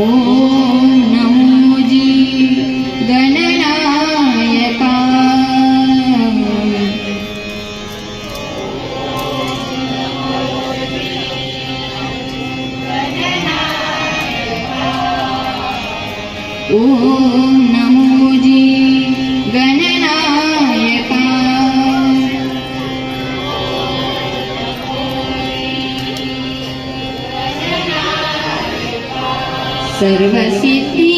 Oh. Sarvasiti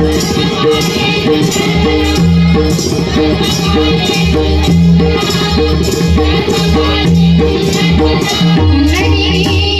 Ready?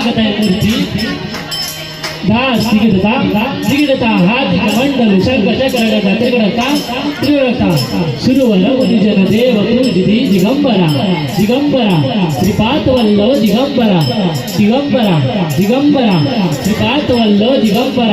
ಿಗಂಬರ Digambara ತ್ರಿಪಾತ್ವಲ್ಲವ ದಿಗರ Digambara Digambara ವಲ್ಲವ Digambara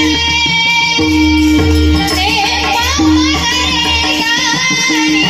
Thank you.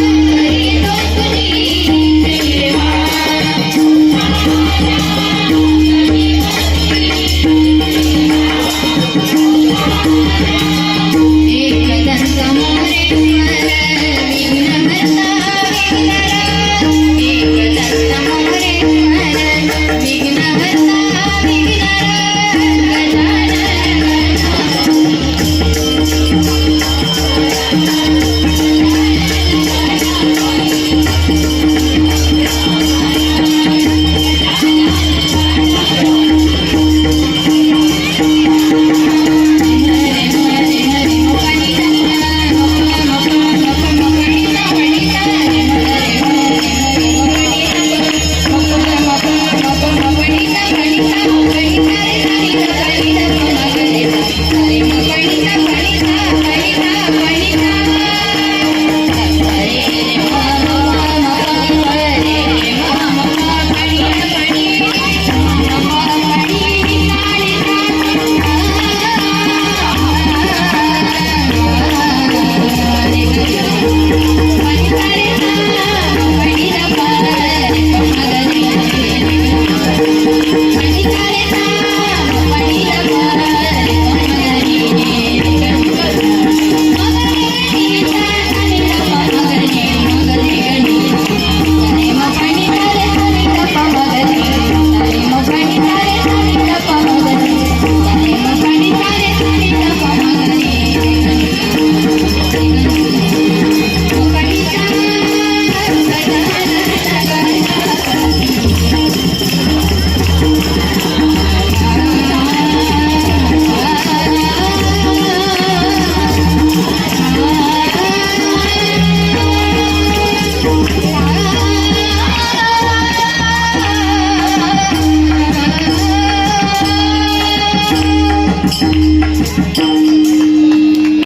Hey, hey, hey.